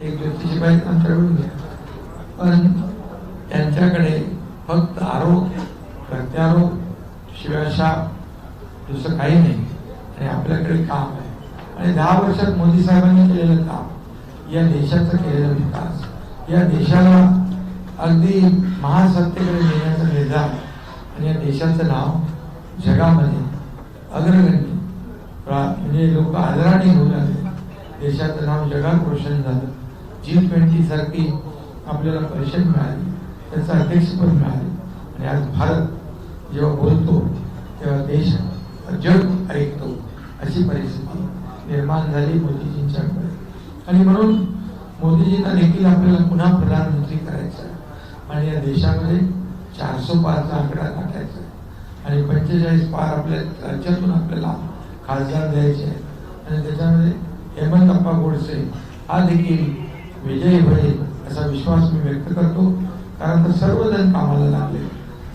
एक ज्योतिषी बाई घ्या. पण त्यांच्याकडे फक्त आरोप प्रत्यारोप शिवाशाप दुसरं काही नाही. आणि आपल्याकडे काम आहे. आणि दहा वर्षात मोदी साहेबांनी केलेलं काम या देशाचा केलेला विकास या देशाला अगदी महासत्तेकडे नेण्याचा निर्धार आणि या देशाचं नाव जगामध्ये अग्रगण्य. म्हणजे लोक आदराने होऊ लागले देशाचं नाव जगात रोशन झालं. जी ट्वेंटी सारखी आपल्याला परिषद मिळाली त्याचं अध्यक्षपद मिळाले. आणि आज भारत जेव्हा बोलतो तेव्हा देश जग ऐकतो अशी परिस्थिती निर्माण झाली मोदीजींच्याकडे आणि म्हणून मोदीजींना देखील आपल्याला पुन्हा प्रधानमंत्री करायचं आहे. आणि या देशामध्ये चारशे पारचा आकडा टाकायचा आहे. आणि पंचेचाळीस पार आपल्या राज्यातून आपल्याला खासदार द्यायचे आणि त्याच्यामध्ये हेमंत अप्पा गोडसे हा देखील विजयी होईल असा विश्वास मी व्यक्त करतो. कारण तर सर्वजण कामाला लागले.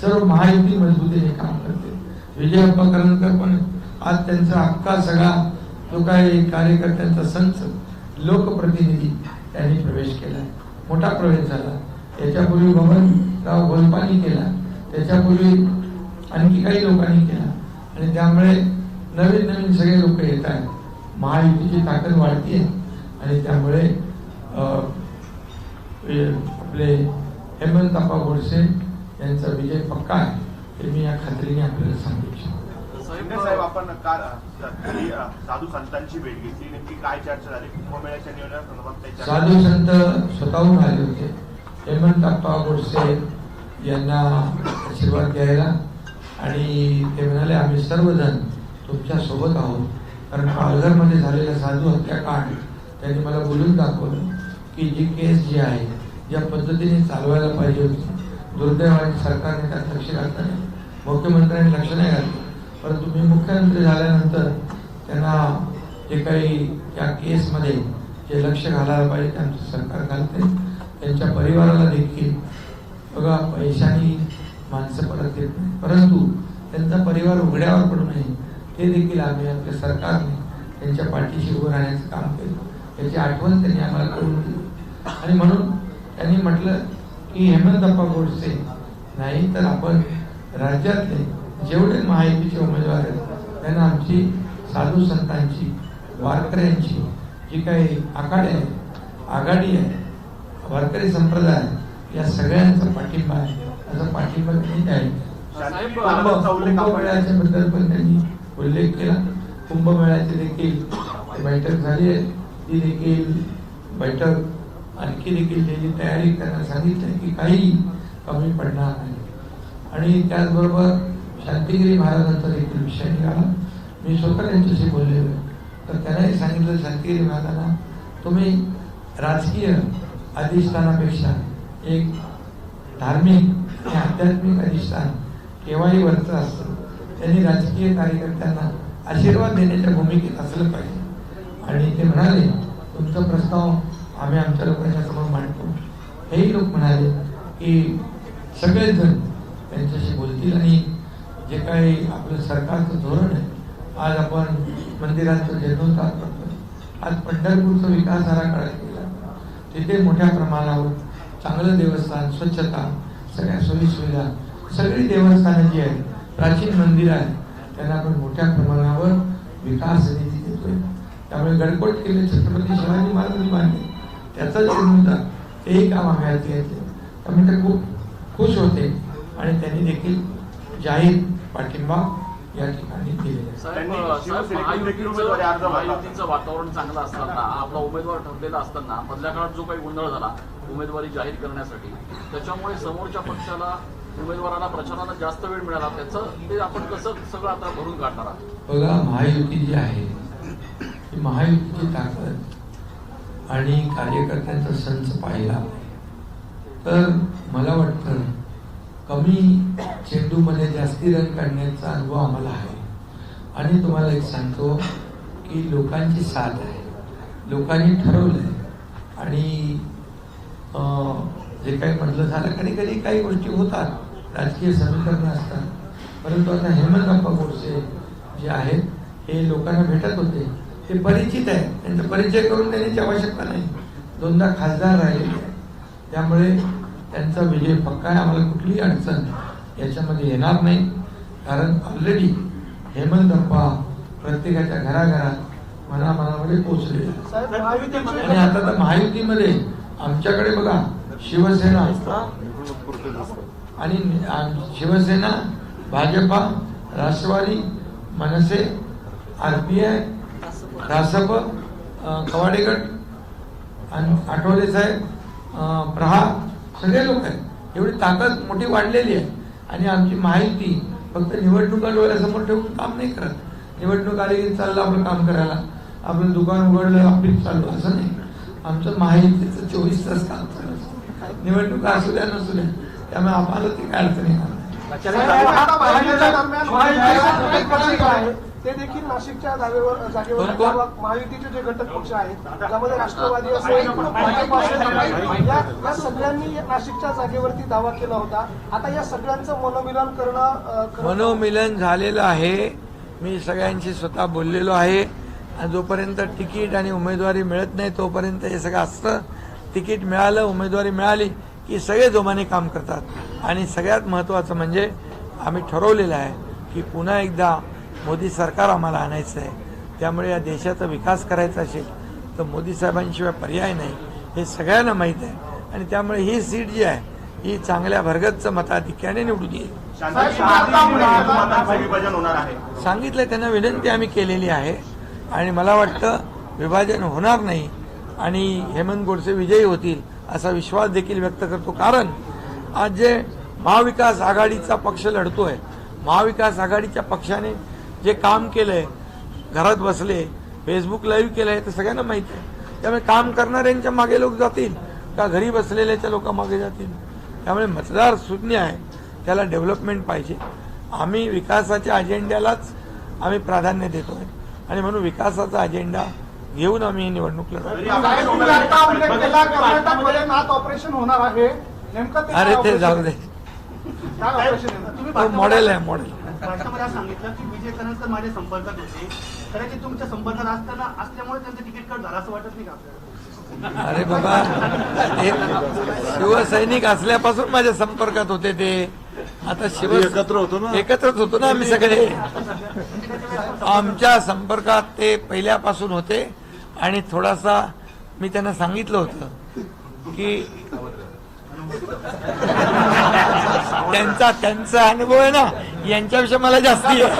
सर्व महायुती मजबूतीने काम करते. विजय अप्पा पण आज त्यांचा हक्का सगळा जो काही कार्यकर्त्यांचा संच लोकप्रतिनिधी त्यांनी प्रवेश केला. मोठा प्रवेश झाला. त्याच्यापूर्वी बबनराव गोलपानी केला. त्याच्यापूर्वी आणखी काही लोकांनी केला. आणि त्यामुळे नवीन नवीन सगळे लोक येत आहेत. महायुतीची ताकद वाढते आणि त्यामुळे आपले हेमंत अप्पा गोडसे यांचा विजय पक्का आहे हे मी या खात्रीने आपल्याला सांगू इच्छितो साहेब आपण काल साधू संतांची भेट घेतली. नेमकी काय चर्चा झाली? कुंभमेळ्याच्या नियोजनासंदर्भात साधू संत स्वतःहून आले होते. हेमंत अप्पा गोडसे यांना आशीर्वाद द्यायला आणि ते म्हणाले आम्ही सर्वजण तुमच्यासोबत आहोत. कारण पालघरमध्ये झालेला साधू हत्याकांड त्यांनी मला बोलून दाखवलं. की जी केस जी आहे ज्या पद्धतीने चालवायला पाहिजे होती. दुर्दैवाने सरकारने त्यात लक्ष घातलं नाही. मुख्यमंत्र्यांनी लक्ष नाही घातलं. परंतु मी मुख्यमंत्री झाल्यानंतर त्यांना जे काही त्या केसमध्ये जे लक्ष घालायला पाहिजे त्यांचं सरकार घालते. त्यांच्या परिवाराला देखील. बघा पैशानी माणसं परत येत नाही परंतु त्यांचा परिवार उघड्यावर पडू नये. ते देखील आम्ही आपल्या सरकारने त्यांच्या पाठीशी उभं राहण्याचं काम केलं. त्याची आठवण त्यांनी आम्हाला करून दिली. आणि म्हणून त्यांनी म्हटलं की हेमंतप्पा गोडसे नाही तर आपण राज्यातले जेवढे महायुतीचे उमेदवार आहेत त्यांना आमची साधू संतांची वारकऱ्यांची जी काही आखाडे आहे आघाडी आहे वारकरी संप्रदाय या सगळ्यांचा पाठिंबा आहे. असा पाठिंबा त्यांनी कुंभमेळ्याच्या बद्दल पण त्यांनी उल्लेख केला. कुंभमेळ्याची देखील बैठक झाली आहे. ती देखील बैठक आणखी देखील त्याची तयारी त्यांना सांगितली की काही कमी पडणार नाही. आणि त्याचबरोबर शांतिगिरी महाराजांचा देखील विषय निघाला. मी स्वतः त्यांच्याशी बोललेलो आहे. तर त्यांनाही सांगितलं शांतिगिरी महाराजांना तुम्ही राजकीय अधिष्ठानापेक्षा एक धार्मिक आणि आध्यात्मिक अधिष्ठान केव्हाही वरचं असतं त्यांनी राजकीय कार्यकर्त्यांना आशीर्वाद देण्याच्या भूमिकेत असलं पाहिजे. आणि ते म्हणाले तुमचा प्रस्ताव आम्ही आमच्या लोकांच्या समोर मांडतो. हेही लोक म्हणाले की सगळेच जण त्यांच्याशी बोलतील आणि जे काही आपलं सरकारचं धोरण आहे आज आपण मंदिरांचं जीर्णोद्धार करतोय. आज पंढरपूरचा विकास आराखडा केला तिथे मोठ्या प्रमाणावर चांगलं देवस्थान स्वच्छता सगळ्या सोयीसुविधा सगळी देवस्थानं जी आहेत प्राचीन मंदिरं आहेत त्यांना आपण मोठ्या प्रमाणावर विकास निधी देतोय. त्यामुळे गडकोट केले छत्रपती शिवाजी महाराजांनी बांधले त्याचा जीर्णोद्धार तेही काम आम्ही हाती घेतले त्यामुळे ते खूप खुश होते आणि त्यांनी देखील जाहीर पाठिंबा या ठिकाणी. महायुतीचं वातावरण चांगलं असताना आपला उमेदवार ठरलेला असताना मधल्या काळात जो काही गोंधळ झाला उमेदवारी जाहीर करण्यासाठी त्याच्यामुळे समोरच्या पक्षाला उमेदवाराला प्रचाराला जास्त वेळ मिळाला त्याचं ते आपण कसं सगळं आता भरून काढणार आहात? बघा महायुती जी आहे ती महायुतीची ताकद आणि कार्यकर्त्यांचा संच पाहिला. तर मला वाटतं कमी चेंडूमध्ये जास्ती रन काढण्याचा अनुभव आम्हाला आहे. आणि तुम्हाला एक सांगतो की लोकांची साथ आहे. लोकांनी ठरवलंय. आणि जे काही म्हटलं झालं कधी कधी काही गोष्टी होतात. राजकीय समीकरणं असतात. परंतु आता हेमंत अप्पा गोडसे जे आहेत हे लोकांना भेटत होते. ते परिचित आहे त्यांचा परिचय करून देण्याची आवश्यकता नाही. दोनदा खासदार राहिलेले आहेत त्यामुळे त्यांचा विजय पक्का आहे. आम्हाला कुठलीही अडचण याच्यामध्ये येणार नाही. कारण ऑलरेडी हेमंत अप्पा प्रत्येकाच्या घराघरात मनामनामध्ये महायुतीचे आणि आता तर महायुतीमध्ये आमच्याकडे बघा शिवसेना आणि शिवसेना भाजपा राष्ट्रवादी मनसे आरपीआय रासप अं, दासप कवाडेगट आणि आठवले साहेब प्रहा सगळे लोक आहेत एवढी ताकद मोठी वाढलेली आहे आणि आमची माहिती फक्त निवडणुका डोळ्यासमोर ठेवून काम नाही करत निवडणूक आली की चाललं आपलं काम करायला आपलं दुकान उघडलं आपली चालू असं नाही आमचं माहितीचं चोवीस तास काम चालू असतं. निवडणुका असू द्या नसू द्या त्यामुळे आम्हाला ती काय अडचण ते देखील नाशिकच्या जागेवर जागेवर? महायुतीचे जे घटक पक्ष आहेत त्यामध्ये राष्ट्रवादी असेल भाजप असेल या सगळ्यांनी नाशिकच्या जागेवरती दावा केला होता. आता या सगळ्यांचं मनोमिलन करणं मनोमिलन झालेलं आहे. मी सगळ्यांशी स्वतः बोललेलो आहे. आणि जोपर्यंत तिकीट आणि उमेदवारी मिळत नाही तोपर्यंत हे सगळं असतं. तिकीट मिळालं उमेदवारी मिळाली की सगळे जोमाने काम करतात. आणि सगळ्यात महत्त्वाचं म्हणजे आम्ही ठरवलेलं आहे की पुन्हा एकदा मोदी सरकार आम्हाला आणायचं आहे त्यामुळे या देशाचा विकास करायचा असेल तर मोदी साहेबांशिवाय पर्याय नाही हे सगळ्यांना माहीत आहे. आणि त्यामुळे ही सीट जी आहे ही चांगल्या भरगतचं मताधिक्याने निवडून येईल. सांगितलं त्यांना विनंती आम्ही केलेली आहे. आणि मला वाटतं विभाजन होणार नाही आणि हेमंत गोडसे विजयी होतील असा विश्वास देखील व्यक्त करतो. कारण आज जे महाविकास आघाडीचा पक्ष लढतोय महाविकास आघाडीच्या पक्षाने जे काम केलंय घरात बसले फेसबुक लाईव्ह केलंय ते सगळ्यांना माहिती आहे. त्यामुळे काम करणाऱ्यांच्या मागे लोक जातील का घरी बसलेल्याच्या लोक मागे जातील? त्यामुळे मतदार शून्य आहे त्याला डेव्हलपमेंट पाहिजे. आम्ही विकासाच्या अजेंड्यालाच आम्ही प्राधान्य देतोय. आणि म्हणून विकासाचा अजेंडा घेऊन आम्ही ही निवडणूक लढवतो साहेब, तुम्ही आता उल्लेख केला कर्नाटकमध्ये नाथ ऑपरेशन होणार आहे. अरे ते जाऊ दे. आहे? ऑपरेशन आहे? मॉडेल आहे मॉडेल सांगितलं की विजय करंजकर माझ्या संपर्कात होते. कदाचित तुमच्या संपर्कात असताना असल्यामुळे त्यांचं तिकीट कट झालं असं वाटत नाही का आपल्याला? अरे बाबा ते शिवसैनिक असल्यापासून माझ्या संपर्कात होते ते. आता शिव एकत्र होतो ना. एकत्रच होतो ना आम्ही सगळे. आमच्या संपर्कात ते पहिल्यापासून होते. आणि थोडासा मी त्यांना सांगितलं होतं की त्यांचा त्यांचा अनुभव आहे ना यांच्याविषयी मला जास्ती आहे.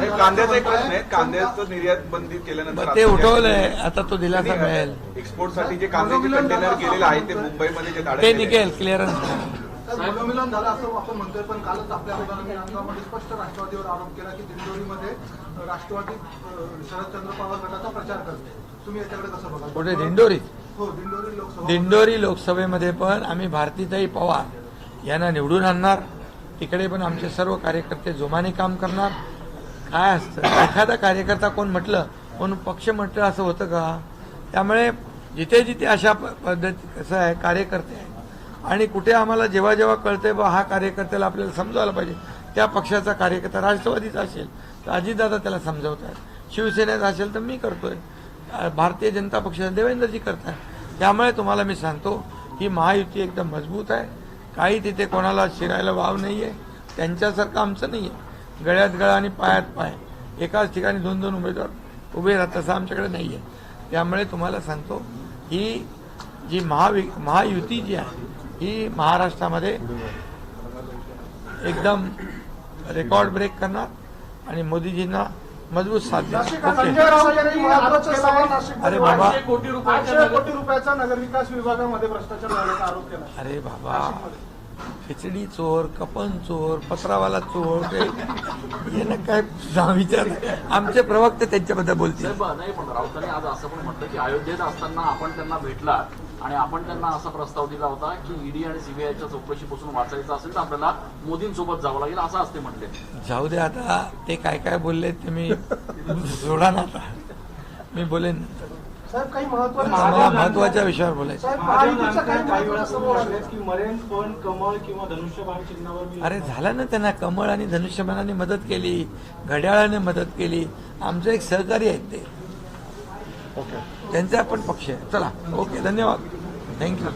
हे कांद्याचा एक प्रश्न आहे. कांद्याचं निर्यात बंदी केल्यानंतर ते उठवलंय. आता तो दिलासा मिळेल एक्सपोर्टसाठी जे कांद्याचे कंटेनर गेलेले आहे ते मुंबईमध्ये जे ते केले. निघेल क्लिअरन्स मनोमिलन झालं असं आपण म्हणतोय पण कालच आपल्या स्पष्ट राष्ट्रवादीवर आरोप केला की दिंडोरीमध्ये राष्ट्रवादी शरदचंद्र पवार गटाचा प्रचार करते. तुम्ही याच्याकडे कसं बघा दिंडोरी? हो, दिंडोरी लोकसभेमध्ये पण आम्ही भारतीताई पवार यांना निवडून आणणार. तिकडे पण आमचे सर्व कार्यकर्ते जोमाने काम करणार. काय असतं? एखादा कार्यकर्ता कोण म्हटलं कोण पक्ष म्हटलं असं होतं का? त्यामुळे जिथे जिथे अशा प- पद्धती कसं आहे कार्यकर्ते आहे आणि कुठे आम्हाला जेव्हा जेव्हा कळतंय बा हा कार्यकर्त्याला आपल्याला समजावला पाहिजे त्या पक्षाचा कार्यकर्ता राष्ट्रवादीचा असेल तर अजितदादा त्याला समजवतात शिवसेनेचा असेल तर मी करतोय. भारतीय जनता पक्षाचे देवेंद्रजी करतात त्यामुळे तुम्हाला मी सांगतो ही महायुती एकदम मजबूत आहे. काही तिथे कोणाला शिरायला वाव नाही आहे त्यांच्यासारखं आमचं नाही आहे गळ्यात गळा आणि पायात पाय. एकाच ठिकाणी दोन दोन उमेदवार उभे राहत तसं आमच्याकडे नाही आहे त्यामुळे तुम्हाला सांगतो ही जी महावि महायुती जी आहे ही महाराष्ट्रामध्ये एकदम रेकॉर्ड ब्रेक करणार आणि मोदीजींना मजबूत नाशिकमध्ये अरे बाबा. कोटी रुपयाच्या आठशे कोटी रुपयाचा नगरविकास विभागामध्ये भ्रष्टाचार झाल्याचा आरोप केला. अरे बाबा. खिचडी चोर कपन चोर पत्रावाला चोर ते यानं काय विचार आमचे प्रवक्ते त्यांच्याबद्दल बोलतील. नाही पण राऊतांनी आज असं पण म्हटलं की अयोध्येत असताना आपण त्यांना भेटला आणि आपण त्यांना असा प्रस्ताव दिला होता की ईडी आणि सीबीआयच्या चौकशीपासून वाचायचं असेल तर आपल्याला मोदींसोबत जावं लागेल असं असते म्हटले जाऊ दे आता ते काय काय बोलले ते मी सोडा ना आता. मी बोलेन. साहेब काही महत्त्वाच्या विषयावर बोलायचं. अरे झालं ना त्यांना कमळ आणि धनुष्यबाणाने मदत केली घड्याळाने मदत केली. आमचे एक सहकारी आहेत ते. त्यांचा पण पक्ष आहे. चला ओके धन्यवाद. थँक्यू